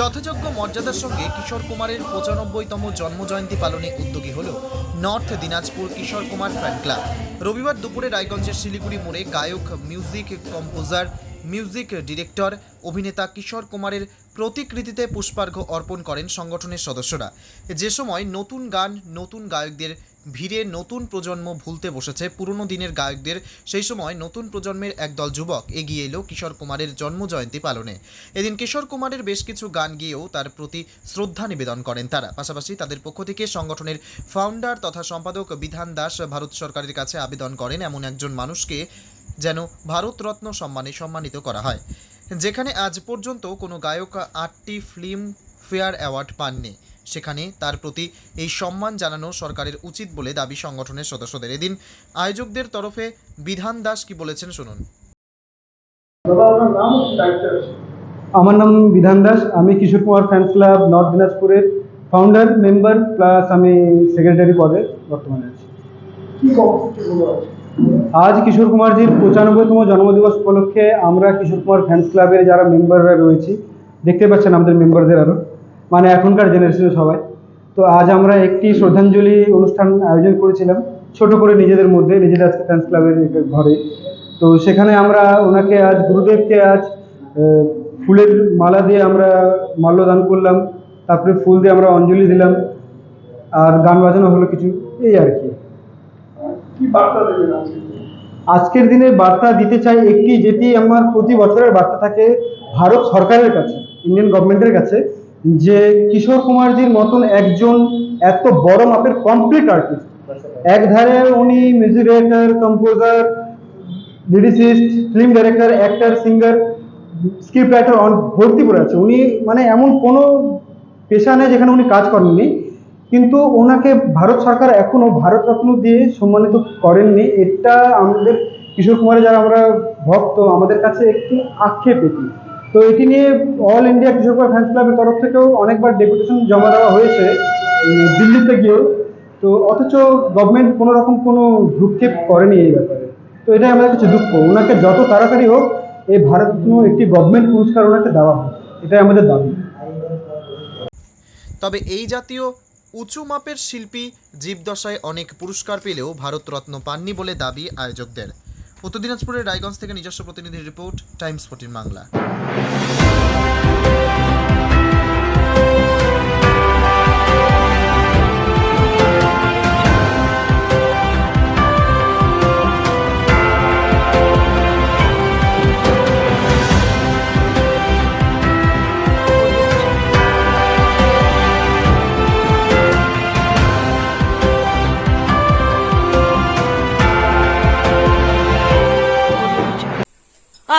যথাযোগ্য মর্যাদার সঙ্গে কিশোর কুমারের পঁচানব্বইতম জন্মজয়ন্তী পালনে উদ্যোগী হল north Dinajpur Kishore Kumar fan club. রবিবার দুপুরে রায়গঞ্জের শিলিগুড়ি মোড়ে গায়ক, মিউজিক কম্পোজার, মিউজিক ডিরেক্টর, অভিনেতা কিশোর কুমারের প্রতিকৃতিতে পুষ্পার্ঘ্য অর্পণ করেন সংগঠনের সদস্যরা। যে সময় নতুন গান, নতুন গায়কদের ভিড়ে নতুন প্রজন্ম ভুলতে বসেছে পুরনো দিনের গায়কদের। সেই সময় নতুন প্রজন্মের একদল যুবক এগিয়ে এলো কিশোর কুমারের জন্মজয়ন্তী পালনে। এদিন কিশোর কুমারের বেশ কিছু গান গিয়েও তার প্রতি শ্রদ্ধা নিবেদন করেন তারা। পাশাপাশি তাদের পক্ষ থেকে সংগঠনের ফাউন্ডার তথা সম্পাদক বিধান দাস ভারত সরকারের কাছে আবেদন করেন এমন একজন মানুষকে যেন ভারতরত্ন সম্মানে সম্মানিত করা হয়। যেখানে আজ পর্যন্ত কোনো গায়ক আটটি ফিল্ম ফেয়ার অ্যাওয়ার্ড পাননি। সেখানে তার প্রতি এই সম্মান জানানো সরকারের উচিত বলে দাবি সংগঠনের সদস্যদের। এদিন আয়োজকদের তরফে বিধান দাস কি বলেছেন শুনুন। আমার নাম বিধান দাস, আমি Kishore Kumar fans club, north দিনাজপুরের ফাউন্ডার মেম্বার প্লাস আমি সেক্রেটারি পদে বর্তমানে আছে। আজ কিশোর কুমারজির পঁচানব্বইতম জন্মদিবস উপলক্ষে আমরা কিশোর কুমার ফ্যান্স ক্লাবের যারা মেম্বাররা রয়েছি, দেখতে পাচ্ছেন আমাদের মেম্বারদের আরও মানে এখনকার জেনারেশনের সবাই। তো আজ আমরা একটি শ্রদ্ধাঞ্জলি অনুষ্ঠান আয়োজন করেছিলাম ছোট করে নিজেদের মধ্যে নিজেদের আজকে ফ্যান্স ক্লাবের ঘরে। তো সেখানে আমরা ওনাকে আজ গুরুদেবকে আজ ফুলের মালা দিয়ে আমরা মাল্যদান করলাম তারপরে ফুল দিয়ে আমরা অঞ্জলি দিলাম আর গান বাজানো হলো কিছু এই আর কি। আজকের দিনে বার্তা দিতে চাই একটি যেটি আমার প্রতি বছরের বার্তা থাকে ভারত সরকারের কাছে ইন্ডিয়ান গভর্নমেন্টের কাছে। যে কিশোর কুমারজির মতন একজন এত বড় মাপের কমপ্লিট আর্টিস্ট এক ধারে উনি music director composer lyricist film director actor singer script writer on ভর্তি করে আছে। উনি মানে এমন কোনো পেশা নেই যেখানে উনি কাজ করেননি। কিন্তু ওনাকে ভারত সরকার এখনও ভারতরত্ন দিয়ে সম্মানিত করেননি। এটা আমাদের কিশোর কুমারের যারা আমরা ভক্ত, আমাদের কাছে একটি আক্ষেপ এটি। তো এটি নিয়ে অল ইন্ডিয়া কুমার ফ্যান্স ক্লাবের তরফ থেকেও অনেকবার ডেপুটেশন জমা দেওয়া হয়েছে দিল্লিতে গিয়েও। তো অথচ গভর্নমেন্ট কোনো রকম কোনো ভ্রুক্ষেপ করেনি এই ব্যাপারে। তো এটাই আমাদের কাছে দুঃখ। ওনাকে যত তাড়াতাড়ি হোক, এই ভারতরত্ন একটি গভর্নমেন্ট পুরস্কার ওনাকে দেওয়া হোক। এটাই আমাদের দাবি। তবে এই জাতীয় উঁচু মাপের শিল্পী জীবদশায় অনেক পুরস্কার পেলেও ভারতরত্ন পাননি বলে দাবি আয়োজকদের। উত্তর দিনাজপুরের রায়গঞ্জ থেকে নিজস্ব প্রতিনিধির রিপোর্ট টাইমস ফোর্টিন বাংলা।